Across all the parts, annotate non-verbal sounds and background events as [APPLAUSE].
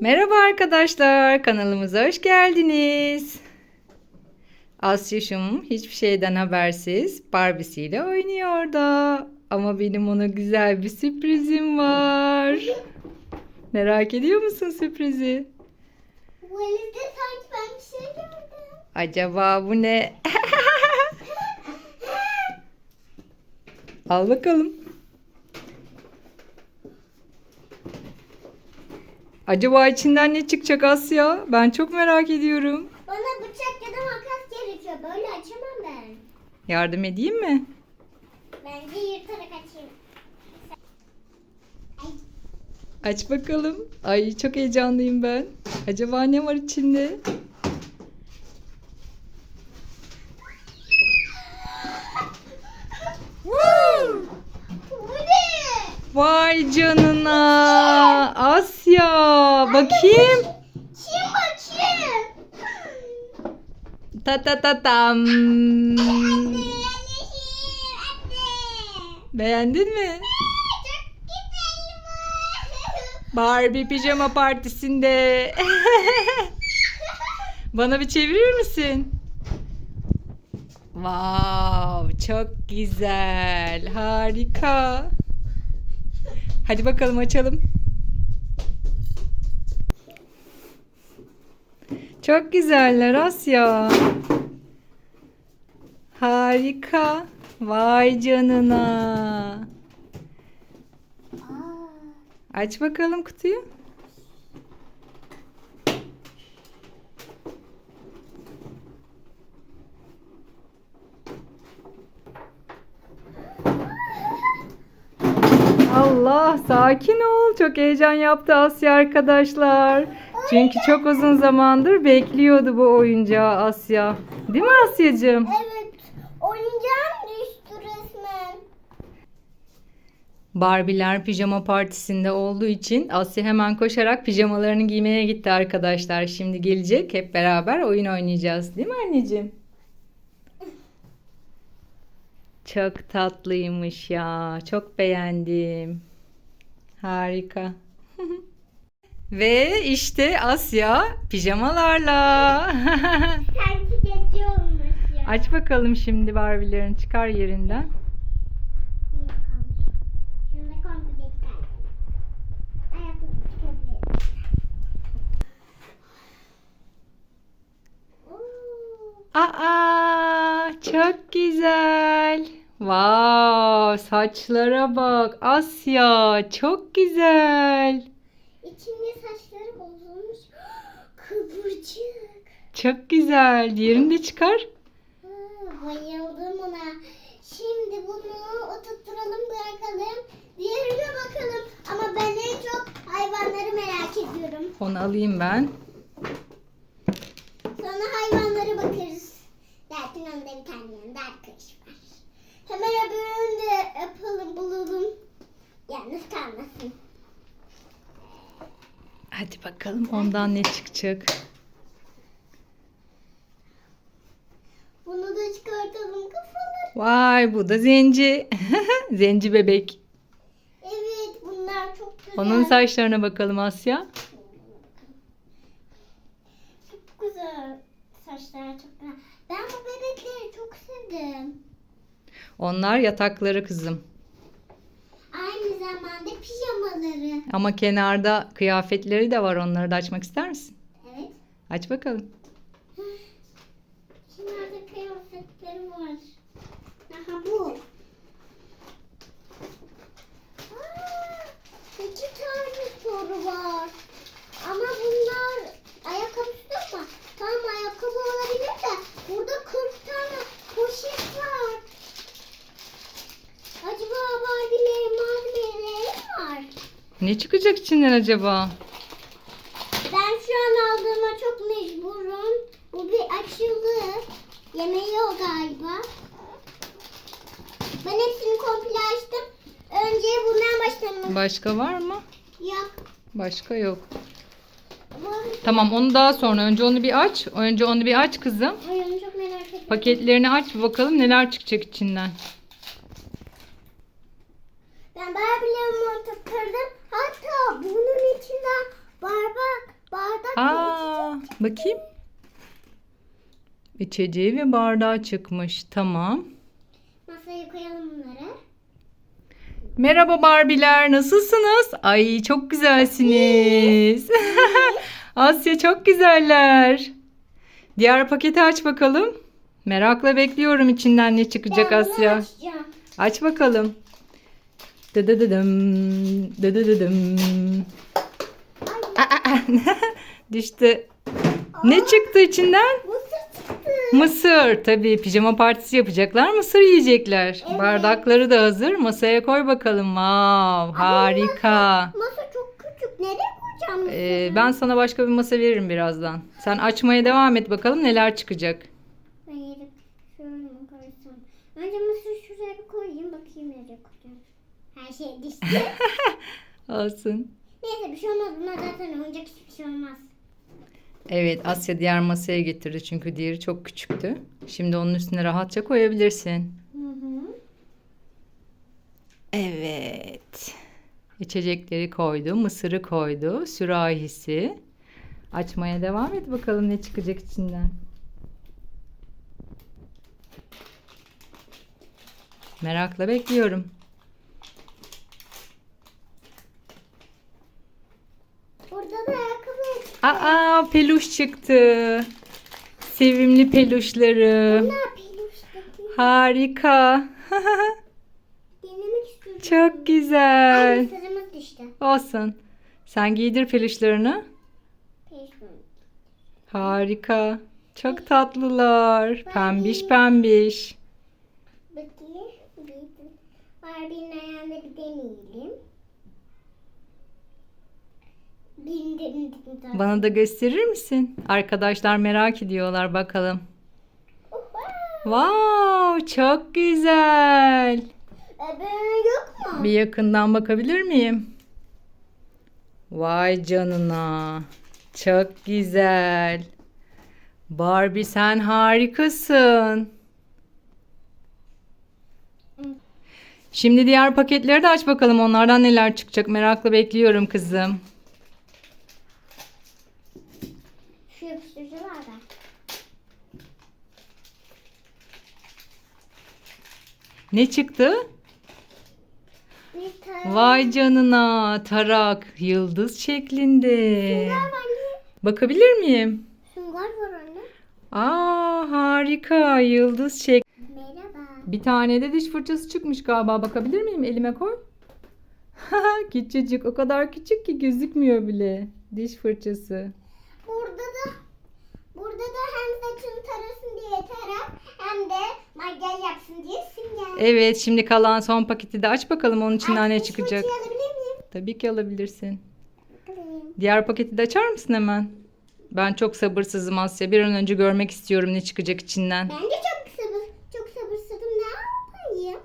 Merhaba arkadaşlar, kanalımıza hoş geldiniz. Asya'şım hiçbir şeyden habersiz Barbie'siyle oynuyor da. Ama benim ona güzel bir sürprizim var. Merak ediyor musun sürprizi? Bu elimde sanki ben bir şey gördüm. Acaba bu ne? [LAUGHS] Al bakalım. Acaba içinden ne çıkacak Asya? Ben çok merak ediyorum. Bana bıçak ya da makas gerekiyor. Böyle açamam ben. Yardım edeyim mi? Bence yırtarak açayım. Ay, Aç bakalım. Ay çok heyecanlıyım ben. Acaba ne var içinde? Bu ne? Vay canına. Asya. Bakayım. Kim bakayım? Ta ta ta tam. Beğendin mi? Barbie pijama partisinde. [LAUGHS] Bana bir çevirir misin? Wow, çok güzel. Harika. Hadi bakalım açalım. Çok güzeller Asya. Harika. Vay canına. Aa, Aç bakalım kutuyu. Allah sakin ol. Çok heyecan yaptı Asya arkadaşlar. Çünkü çok uzun zamandır bekliyordu bu oyuncağı Asya. Değil mi Asyacığım? Evet. Oyuncağım düştü resmen. Barbiler pijama partisinde olduğu için Asya hemen koşarak pijamalarını giymeye gitti arkadaşlar. Şimdi gelecek hep beraber oyun oynayacağız. Değil mi anneciğim? Çok tatlıymış ya. Çok beğendim. Harika. [LAUGHS] Ve işte Asya pijamalarla. Sanki gece olmuş ya. Aç bakalım şimdi Barbie'lerini çıkar yerinden. Aa, çok güzel. Wow, saçlara bak. Asya, çok güzel. İçinde saçları bozulmuş. [GASPS] Kıvırcık. Çok güzel. Diğerini de çıkar. Aa, bayıldım ona. Şimdi bunu oturtturalım bırakalım. Diğerine bakalım. Ama ben en çok hayvanları merak ediyorum. Onu alayım ben. Sonra hayvanlara bakarız. Derken onda bir tane yanında arkadaş var. Hemen öbürünü de yapalım bulalım. Yalnız kalmasın. Hadi bakalım ondan ne çıkacak. Bunu da çıkartalım kafaları. Vay, bu da zenci. [LAUGHS] zenci bebek. Evet bunlar çok güzel. Onun saçlarına bakalım Asya. Çok güzel. Saçlar çok güzel. Ben bu bebekleri çok sevdim. Onlar yatakları kızım. Aynı zamanda pijamaları. Ama kenarda kıyafetleri de var. Onları da açmak ister misin? Evet. Aç bakalım. Kenarda kıyafetleri var. Aha bu. Aa, iki tane soru var. Ama bunlar ayakkabısı mı? Tamam ayakkabı olabilir de burada 40 tane poşet var. Acaba Barbie'lerin malzemeleri var? Ne çıkacak içinden acaba? Ben şu an aldığıma çok mecburum. Bu bir açıldı. Yemeği o galiba. Ben hepsini komple açtım. Önce bundan başlamak. Başka var mı? Yok. Başka yok. Tamam onu daha sonra. Önce onu bir aç. Önce onu bir aç kızım. oyunu çok merak ediyorum. Paketlerini aç bir bakalım neler çıkacak içinden. Ben Barbie'lerimi oturtturdum. Bakayım. İçeceği ve bardağı çıkmış. Tamam. Masaya koyalım bunları. Merhaba Barbiler, nasılsınız? Ay çok güzelsiniz. [LAUGHS] Asya çok güzeller. Diğer paketi aç bakalım. Merakla bekliyorum içinden ne çıkacak ben Asya. açacağım. Aç bakalım. Dıdıdıdım, dıdıdıdım. Aa, aa. [LAUGHS] Düştü. Ne çıktı içinden? Mısır çıktı. Mısır. Tabii pijama partisi yapacaklar. Mısır yiyecekler. Evet. Bardakları da hazır. Masaya koy bakalım. Wow, harika. Masa çok küçük. Nereye koyacağım? Ee, ben sana başka bir masa veririm birazdan. Sen açmaya devam et bakalım neler çıkacak. Ben yeri şöyle mi koysam? Önce mısırı şuraya bir koyayım. Bakayım nereye koyacağım. Her şey düştü. [LAUGHS] Olsun. Neyse bir şey olmaz. Bunlar zaten oyuncak hiçbir şey olmaz. Evet Asya diğer masaya getirdi çünkü diğeri çok küçüktü. Şimdi onun üstüne rahatça koyabilirsin. Hı hı. Evet. İçecekleri koydu, mısırı koydu, sürahisi. Açmaya devam et bakalım ne çıkacak içinden. Merakla bekliyorum. Burada da ayakkabı çıktı. Aa, peluş çıktı. Sevimli peluşları. İşte? Harika. [LAUGHS] Denemek istiyorum. Çok Ay güzel. düştü. Olsun. Sen giydir peluşlarını. Harika. Çok tatlılar. Pembiş pembiş. Bakayım. Barbie'nin ayağında bir deneyelim. Bana da gösterir misin? Arkadaşlar merak ediyorlar bakalım. Wow, çok güzel. Öbürü yok mu? Bir yakından bakabilir miyim? Vay canına. Çok güzel. Barbie sen harikasın. Şimdi diğer paketleri de aç bakalım. Onlardan neler çıkacak merakla bekliyorum kızım. Şu yapıştırıcı var da. Ne çıktı? Bir tane. Vay canına. Tarak yıldız şeklinde. Sünger var anne. Bakabilir miyim? Sünger var anne. Aa harika. Yıldız şek. Merhaba. Bir tane de diş fırçası çıkmış galiba. Bakabilir miyim? Elime koy. [LAUGHS] Küçücük. O kadar küçük ki gözükmüyor bile. Diş fırçası. Burada da burada da hem saçını tarasın diye tarak hem de makyaj yapsın diye sünger. Evet şimdi kalan son paketi de aç bakalım onun içinden ne çıkacak. fırçayı alabilir miyim? Tabii ki alabilirsin. Alayım. Diğer paketi de açar mısın hemen? Ben çok sabırsızım Asya. Bir an önce görmek istiyorum ne çıkacak içinden. Ben de çok sabır çok sabırsızım. Ne yapayım?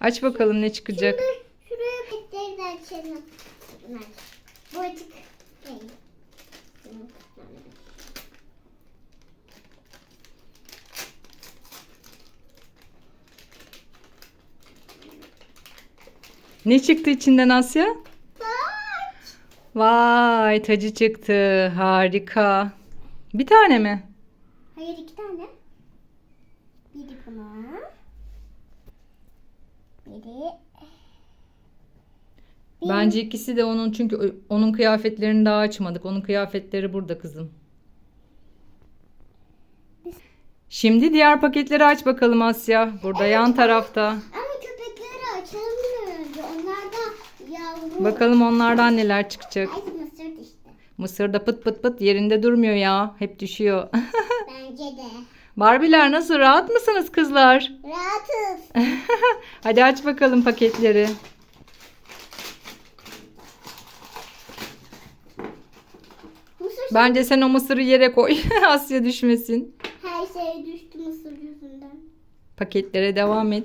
Aç bakalım ne çıkacak. Şimdi şuraya petleri de açalım. Bunlar. Bu açık değil. Ne çıktı içinden Asya? Vay tacı çıktı. Harika. Bir tane mi? Hayır iki tane. Biri buna. Biri. Bence ikisi de onun çünkü onun kıyafetlerini daha açmadık. Onun kıyafetleri burada kızım. Şimdi diğer paketleri aç bakalım Asya. Burada yan tarafta. Ama açalım önce. Onlar da yavru. Bakalım onlardan neler çıkacak. Ay mısır düştü. Mısır da pıt pıt pıt yerinde durmuyor ya. Hep düşüyor. [LAUGHS] Bence de. Barbiler nasıl? Rahat mısınız kızlar? Rahatız. [LAUGHS] Hadi aç bakalım paketleri. Mısır Bence sen o mısırı yere koy. [LAUGHS] Asya düşmesin. her şey düştü mısır yüzünden. Paketlere devam et.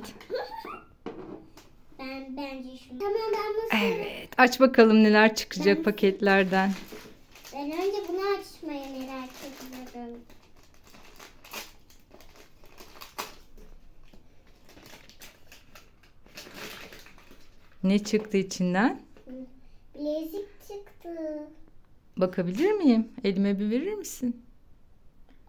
Ben bence şu. Tamam ben mısır. Evet. Aç bakalım neler çıkacak paketlerden. Ben önce bunu açmayı merak ediyorum. Ne çıktı içinden? Bilezik çıktı. Bakabilir miyim? Elime bir verir misin?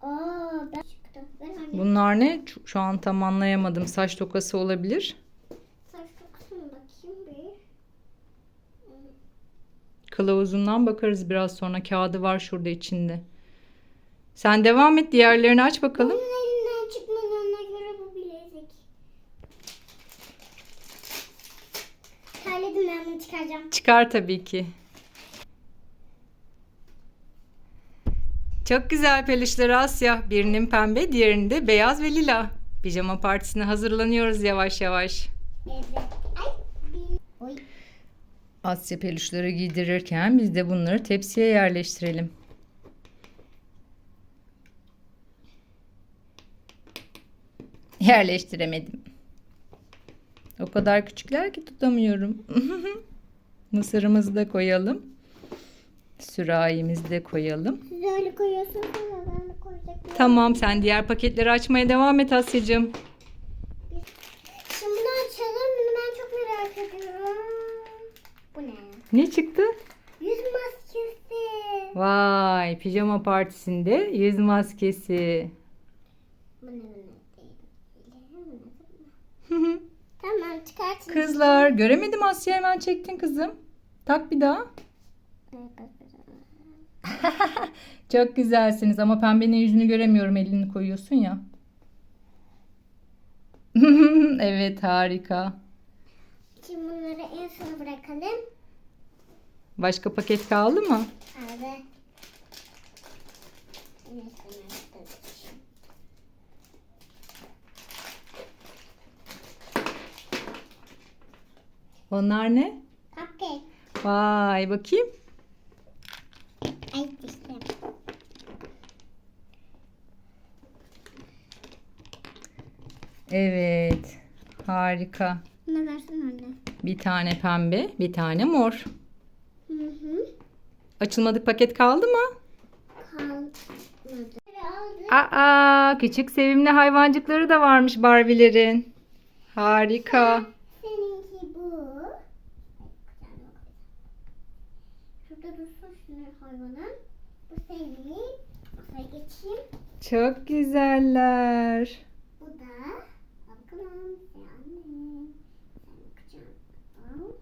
Aa ben çıktı. Anne. Bunlar ne? Şu- Şu an tam anlayamadım. Saç tokası olabilir. Saç dokusuna bakayım bir. Kılavuzundan bakarız biraz sonra. Kağıdı var şurada içinde. Sen devam et. Diğerlerini aç bakalım. Bunun elinden çıkmadığına göre bu bilezik. Terledim ben bunu çıkaracağım. Çıkar tabii ki. Çok güzel peluşları Asya. Birinin pembe, diğerinin de beyaz ve lila. Pijama partisine hazırlanıyoruz yavaş yavaş. Evet. Asya peluşları giydirirken biz de bunları tepsiye yerleştirelim. Yerleştiremedim. O kadar küçükler ki tutamıyorum. [LAUGHS] Mısırımızı da koyalım. Sürahimizi de koyalım. Siz öyle koyuyorsunuz ama ben de koyacaktım. Tamam sen diğer paketleri açmaya devam et Asya'cığım. Şimdi bunu açalım. Bunu ben çok merak ediyorum. Bu ne? Çıktı? Yüz maskesi. Vay pijama partisinde yüz maskesi. Tamam çıkartın. Kızlar göremedim Asya hemen çektin kızım. Tak bir daha. [LAUGHS] Çok güzelsiniz ama pembenin yüzünü göremiyorum elini koyuyorsun ya. [LAUGHS] evet harika. Şimdi bunları en sona bırakalım. Başka paket kaldı mı? Bırakalım. Onlar ne? Cupcake. Vay bakayım. Ay dişlerim. Evet. Harika. Bunu versene anne. Bir tane pembe, bir tane mor. Açılmadık paket kaldı mı? Kalmadı. Aa, küçük sevimli hayvancıkları da varmış Barbie'lerin. Harika. Seninki bu. Şurada dursun şunu hayvanın. Bu senin. Geçeyim. Çok güzeller. Bu da. Bakalım. Sen anne. Sen kucağına al.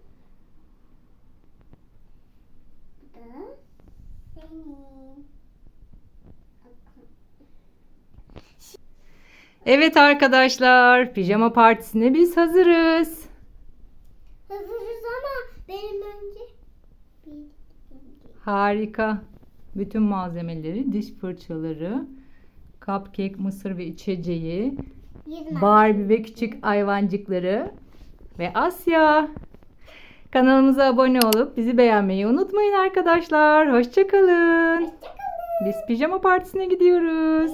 Bu da senin. Bakalım. Evet arkadaşlar, pijama partisine biz hazırız. Hazırız ama benim önce Harika. Bütün malzemeleri, diş fırçaları, cupcake, mısır ve içeceği, Yüz Barbie ve küçük hayvancıkları ve Asya. Kanalımıza abone olup bizi beğenmeyi unutmayın arkadaşlar. Hoşçakalın. Hoşçakalın. Biz pijama partisine gidiyoruz.